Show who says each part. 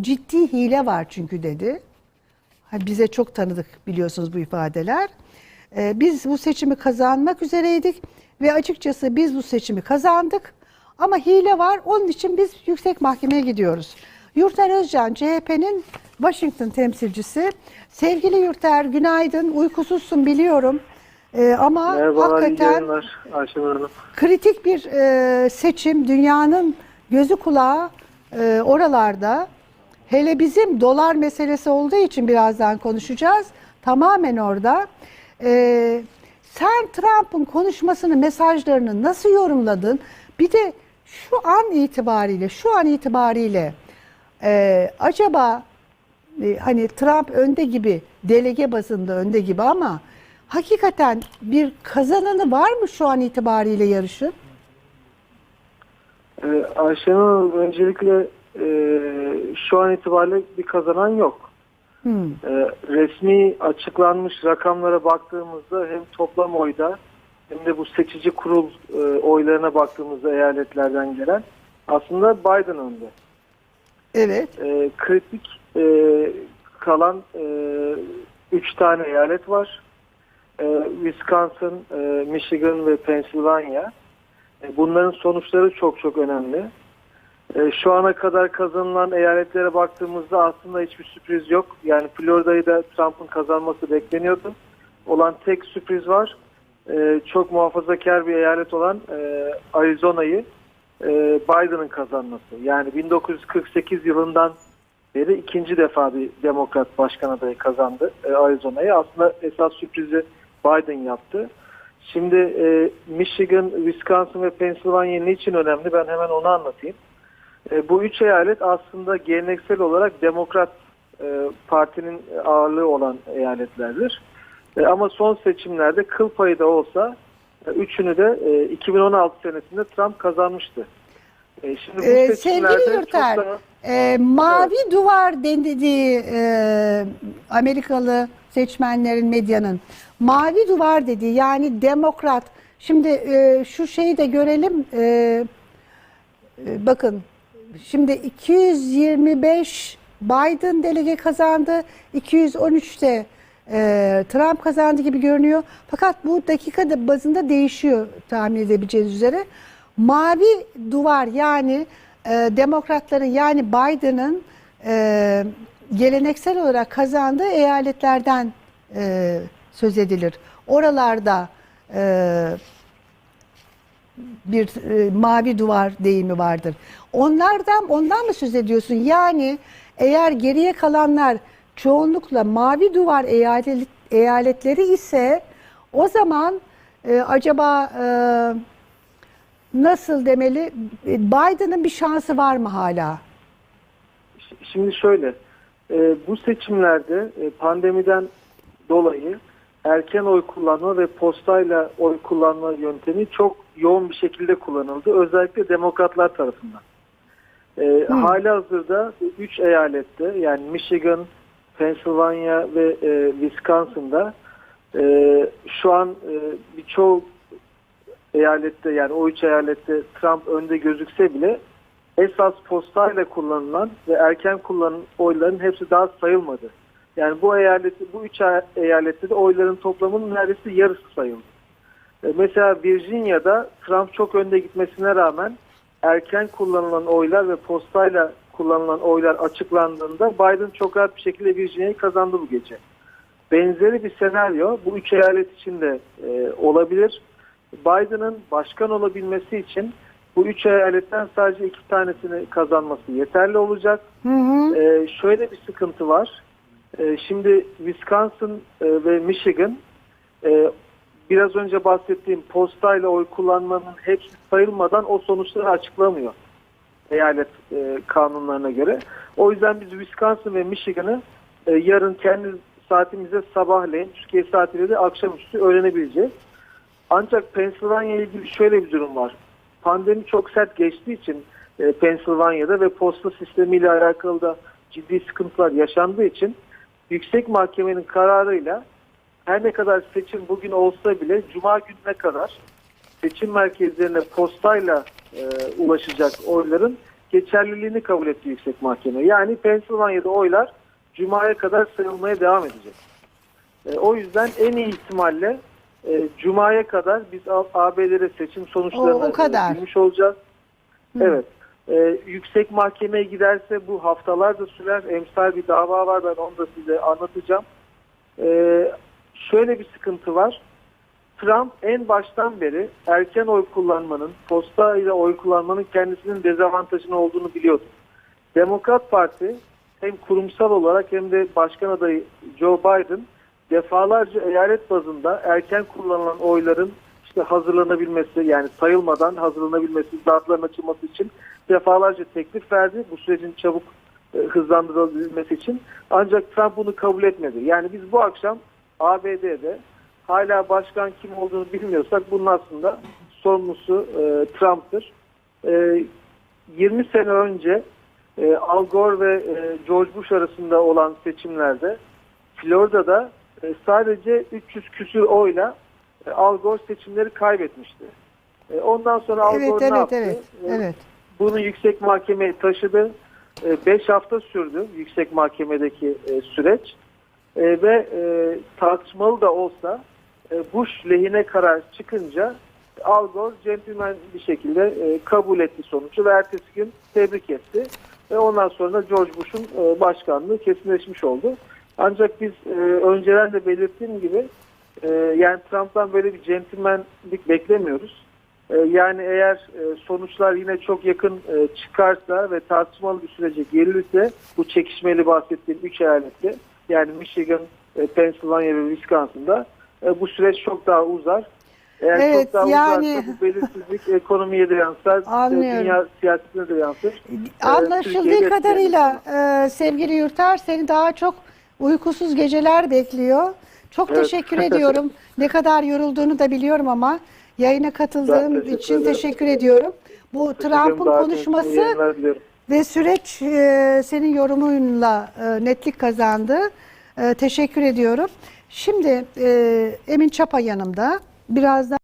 Speaker 1: ciddi hile var çünkü dedi. Bize çok tanıdık biliyorsunuz bu ifadeler. Ee, biz bu seçimi kazanmak üzereydik ve açıkçası biz bu seçimi kazandık. Ama hile var. Onun için biz yüksek mahkemeye gidiyoruz. Yurter Özcan CHP'nin Washington temsilcisi. Sevgili Yurter günaydın. Uykusuzsun biliyorum. Ee, ama
Speaker 2: Merhabalar,
Speaker 1: hakikaten
Speaker 2: yayınlar Ayşe Hanım.
Speaker 1: kritik bir e, seçim. Dünyanın gözü kulağı e, oralarda. Hele bizim dolar meselesi olduğu için birazdan konuşacağız. Tamamen orada. E, sen Trump'ın konuşmasını, mesajlarını nasıl yorumladın? Bir de şu an itibariyle, şu an itibariyle e, acaba e, hani Trump önde gibi, delege bazında önde gibi ama hakikaten bir kazananı var mı şu an itibariyle yarışın?
Speaker 2: Ayşe Hanım öncelikle e, şu an itibariyle bir kazanan yok.
Speaker 1: Hmm.
Speaker 2: Ee, resmi açıklanmış rakamlara baktığımızda hem toplam oyda hem de bu seçici kurul e, oylarına baktığımızda eyaletlerden gelen aslında Biden önde.
Speaker 1: Evet.
Speaker 2: E, kritik e, kalan e, üç tane eyalet var. E, Wisconsin, e, Michigan ve Pennsylvania. E, bunların sonuçları çok çok önemli. E, şu ana kadar kazanılan eyaletlere baktığımızda aslında hiçbir sürpriz yok. Yani Florida'yı da Trump'ın kazanması bekleniyordu. Olan tek sürpriz var. E, çok muhafazakar bir eyalet olan Arizona'yı Biden'ın kazanması. Yani 1948 yılından beri ikinci defa bir demokrat başkan adayı kazandı Arizona'yı. Aslında esas sürprizi Biden yaptı. Şimdi e, Michigan, Wisconsin ve Pennsylvania niçin önemli ben hemen onu anlatayım. E, bu üç eyalet aslında geleneksel olarak demokrat e, partinin ağırlığı olan eyaletlerdir. E, ama son seçimlerde kıl payı da olsa e, üçünü de e, 2016 senesinde Trump kazanmıştı. E, şimdi bu
Speaker 1: Ee,
Speaker 2: seçimlerde
Speaker 1: sevgili
Speaker 2: çok daha-
Speaker 1: e, mavi duvar dendiği e, Amerikalı seçmenlerin, medyanın mavi duvar dediği yani demokrat. Şimdi e, şu şeyi de görelim. E, e, bakın şimdi 225 Biden delege kazandı. 213'te e, Trump kazandı gibi görünüyor. Fakat bu dakikada bazında değişiyor tahmin edebileceğiniz üzere. Mavi duvar yani e, demokratların yani Biden'ın e, geleneksel olarak kazandığı eyaletlerden e, söz edilir. Oralarda e, bir e, mavi duvar deyimi vardır. Onlardan ondan mı söz ediyorsun? Yani eğer geriye kalanlar çoğunlukla mavi duvar eyalet, eyaletleri ise o zaman e, acaba e, nasıl demeli e, Biden'ın bir şansı var mı hala?
Speaker 2: Şimdi şöyle, e, bu seçimlerde e, pandemiden dolayı erken oy kullanma ve postayla oy kullanma yöntemi çok yoğun bir şekilde kullanıldı. Özellikle demokratlar tarafından. E, Hali hazırda 3 eyalette yani Michigan, Pennsylvania ve e, Wisconsin'da e, şu an e, birçok eyalette yani o üç eyalette Trump önde gözükse bile esas postayla kullanılan ve erken kullanılan oyların hepsi daha sayılmadı. Yani bu eyaleti, bu üç eyalette de oyların toplamının neredeyse yarısı sayıldı. E, Mesela Virginia'da Trump çok önde gitmesine rağmen erken kullanılan oylar ve postayla kullanılan oylar açıklandığında Biden çok rahat bir şekilde Virginia'yı kazandı bu gece. Benzeri bir senaryo bu üç eyalet için de e, olabilir. Biden'ın başkan olabilmesi için bu üç eyaletten sadece iki tanesini kazanması yeterli olacak.
Speaker 1: Hı hı.
Speaker 2: Ee, şöyle bir sıkıntı var. Ee, şimdi Wisconsin e, ve Michigan e, biraz önce bahsettiğim postayla oy kullanmanın hepsi sayılmadan o sonuçları açıklamıyor eyalet e, kanunlarına göre. O yüzden biz Wisconsin ve Michigan'ı e, yarın kendi saatimize sabahleyin Türkiye saatiyle de akşamüstü öğrenebileceğiz. Ancak Pennsylvania ile ilgili şöyle bir durum var. Pandemi çok sert geçtiği için e, Pennsylvania'da ve posta sistemiyle alakalı da ciddi sıkıntılar yaşandığı için yüksek mahkemenin kararıyla her ne kadar seçim bugün olsa bile cuma gününe kadar seçim merkezlerine postayla e, ulaşacak oyların geçerliliğini kabul etti yüksek mahkeme. Yani Pennsylvania'da oylar Cuma'ya kadar sayılmaya devam edecek. E, o yüzden en iyi ihtimalle e, Cuma'ya kadar biz AB'lere seçim sonuçlarını
Speaker 1: O- o kadar.
Speaker 2: bilmiş olacağız. Evet. E, yüksek mahkemeye giderse bu haftalarca sürer. Emsal bir dava var ben onu da size anlatacağım. E, şöyle bir sıkıntı var. Trump en baştan beri erken oy kullanmanın, posta ile oy kullanmanın kendisinin dezavantajını olduğunu biliyordu. Demokrat Parti hem kurumsal olarak hem de başkan adayı Joe Biden defalarca eyalet bazında erken kullanılan oyların işte hazırlanabilmesi yani sayılmadan hazırlanabilmesi, dağıtların açılması için defalarca teklif verdi. Bu sürecin çabuk e, hızlandırılabilmesi için. Ancak Trump bunu kabul etmedi. Yani biz bu akşam ABD'de hala başkan kim olduğunu bilmiyorsak bunun aslında sorumlusu e, Trump'tır. E, 20 sene önce e, Al Gore ve e, George Bush arasında olan seçimlerde Florida'da e, sadece 300 küsür oyla e, Al Gore seçimleri kaybetmişti. E, ondan sonra Al
Speaker 1: Evet,
Speaker 2: Gore ne
Speaker 1: evet,
Speaker 2: yaptı?
Speaker 1: evet,
Speaker 2: E,
Speaker 1: evet.
Speaker 2: bunu yüksek mahkemeye taşıdı. 5 hafta sürdü yüksek mahkemedeki e, süreç. E, ve e, tartışmalı da olsa e, Bush lehine karar çıkınca Al Gore centilmen bir şekilde e, kabul etti sonucu ve ertesi gün tebrik etti. Ve ondan sonra George Bush'un e, başkanlığı kesinleşmiş oldu. Ancak biz e, önceden de belirttiğim gibi e, yani Trump'tan böyle bir centilmenlik beklemiyoruz. E, Yani eğer e, sonuçlar yine çok yakın e, çıkarsa ve tartışmalı bir sürece girilirse bu çekişmeli bahsettiğim 3 eyalette yani Michigan, e, Pennsylvania ve Wisconsin'da e, bu süreç çok daha uzar. Eğer
Speaker 1: Evet,
Speaker 2: çok daha
Speaker 1: yani-
Speaker 2: uzarsa bu belirsizlik ekonomiye de yansır, e,
Speaker 1: Anlıyorum.
Speaker 2: dünya siyasetine de yansır.
Speaker 1: Anlaşıldığı
Speaker 2: Türkiye'de
Speaker 1: kadarıyla e, sevgili Yurtar seni daha çok uykusuz geceler bekliyor. Çok
Speaker 2: Evet.
Speaker 1: teşekkür ediyorum. Ne kadar yorulduğunu da biliyorum ama yayına katıldığın
Speaker 2: Ben teşekkür
Speaker 1: için
Speaker 2: ederim.
Speaker 1: teşekkür ediyorum. Bu Trump'ın konuşması ve süreç e, senin yorumunla e, netlik kazandı. E, teşekkür ediyorum. Şimdi e, Emin Çapa yanımda. Birazdan